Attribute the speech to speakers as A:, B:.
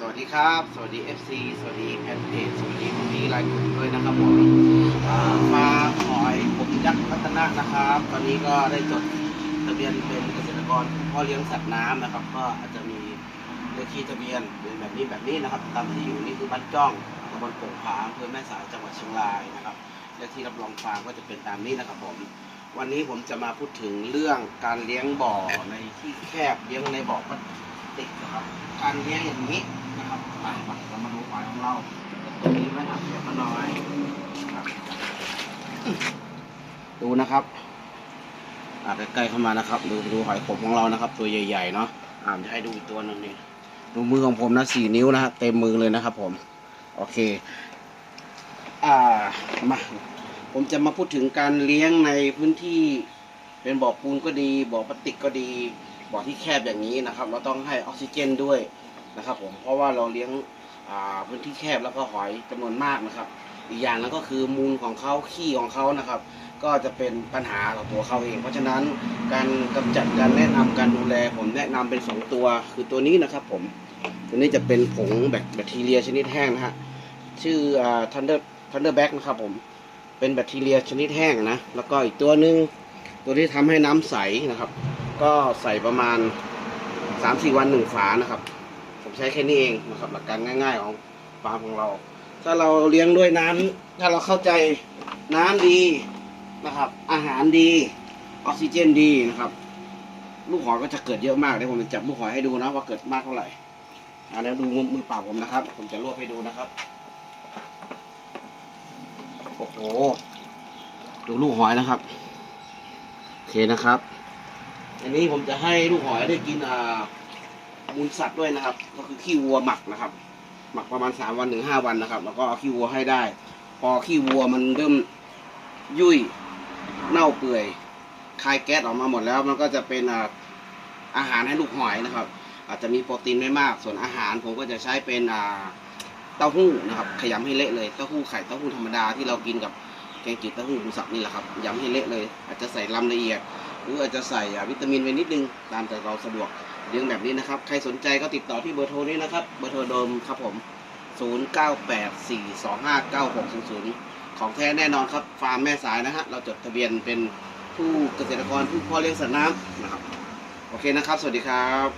A: สวัสดีครับ สวัสดี FC สวัสดีแฟนเพจสวัสดีพี่รายกลุ่มด้วยนะครับผมอ่ามาหอยผมยักษ์พัฒนานะครับ ตอนนี้ก็ได้จดทะเบียนเป็นเกษตรกรพ่อเลี้ยงสัตว์น้ำนะครับ ก็อาจจะมีเลขที่ทะเบียนเป็นแบบนี้แบบนี้นะครับ ตามที่อยู่นี่คือบ้านจ้องตำบลโป่งผาอำเภอแม่สายจังหวัดเชียงรายนะครับเลขที่รับรองฟาร์มก็จะเป็นตามนี้นะครับผมวันนี้ผมจะมาพูดถึงเรื่องการเลี้ยงบ่อในที่แคบเลี้ยงในบ่อพลาสติกนะครับ การเลี้ยงอย่างนี้ นะครับมามาเรามาดูหอยของเราตัวนี้ไม่หักเสียมาน้อยดูนะครับอ่าใกล้ๆเข้ามานะครับ ดูดูหอยขมของเรานะครับ ตัวใหญ่ๆเนาะอ่าจะให้ดูอีกตัวหนึงนี่ดูมือของผมนะสี่นิ้วนะฮะเต็มมือเลยนะครับ ผม โอเค อ่ามาผมจะมาพูดถึงการเลี้ยงในพื้นที่ เป็นบ่อปูนก็ดีบ่อพลาสติกก็ดีบ่อที่แคบอย่างนี้นะครับ เราต้องให้ออกซิเจนด้วย นะครับผมเพราะว่าเราเลี้ยงพื้นที่แคบแล้วก็หอยจำนวนมากนะครับ อีกอย่างนั้นก็คือมูลของเขาขี้ของเขานะครับ ก็จะเป็นปัญหาต่อตัวเขาเอง เพราะฉะนั้นการกำจัดการแนะนำการดูแลผมแนะนำเป็นสองตัว คือตัวนี้นะครับผมตัวนี้จะเป็นผงแบคทีเรียชนิดแห้งนะฮะชื่ออ่า Thunder Thunder Back นะครับผมเป็นแบคทีเรียชนิดแห้งนะแล้วก็อีกตัวหนึ่งตัวที่ทำให้น้ำใสนะครับ ก็ใส่ประมาณ3-4วันหนึ่งฝานะครับ ใช้แค่นี้เองนะครับหลักการง่าย ๆ ของฟาร์มของเรา ถ้าเราเลี้ยงด้วยน้ำถ้าเราเข้าใจน้ำดีนะครับ อาหารดีออกซิเจนดีนะครับ ลูกหอยก็จะเกิดเยอะมากเดี๋ยวผมจะจับลูกหอยให้ดูนะว่าเกิดมากเท่าไหร่อ่าแล้วดูมือมือเปล่าผมนะครับ ผมจะรวบให้ดูนะครับโอ้โหดูลูกหอยนะครับโอเคนะครับ อันนี้ผมจะให้ลูกหอยได้กินอ่า มูลสัตว์ด้วยนะครับ ก็คือขี้วัวหมักนะครับ หมักประมาณสามวันถึงห้าวันนะครับ แล้วก็เอาขี้วัวให้ได้ พอขี้วัวมันเริ่มยุ่ยเน่าเปื่อยคายแก๊สออกมาหมดแล้ว มันก็จะเป็นอาหารให้ลูกหอยนะครับ อาจจะมีโปรตีนไม่มาก ส่วนอาหารผมก็จะใช้เป็นเต้าหู้นะครับขยำให้เละเลยเต้าหู้ไข่เต้าหู้ธรรมดาที่เรากินกับแกงจืดเต้าหู้หมูสับนี่แหละครับยำให้เละเลย อาจจะใส่ลำละเอียด หรืออาจจะใส่วิตามินไปนิดนึงตามแต่เราสะดวก เลี้ยงแบบนี้นะครับ ใครสนใจก็ติดต่อที่เบอร์โทรนี้นะครับ เบอร์โทรโดมครับผม 0984259600 ของแท้แน่นอนครับ ฟาร์มแม่สายนะฮะ เราจดทะเบียนเป็นผู้เกษตรกรผู้พ่อเลี้ยงสัตว์น้ำนะครับ โอเคนะครับ สวัสดีครับ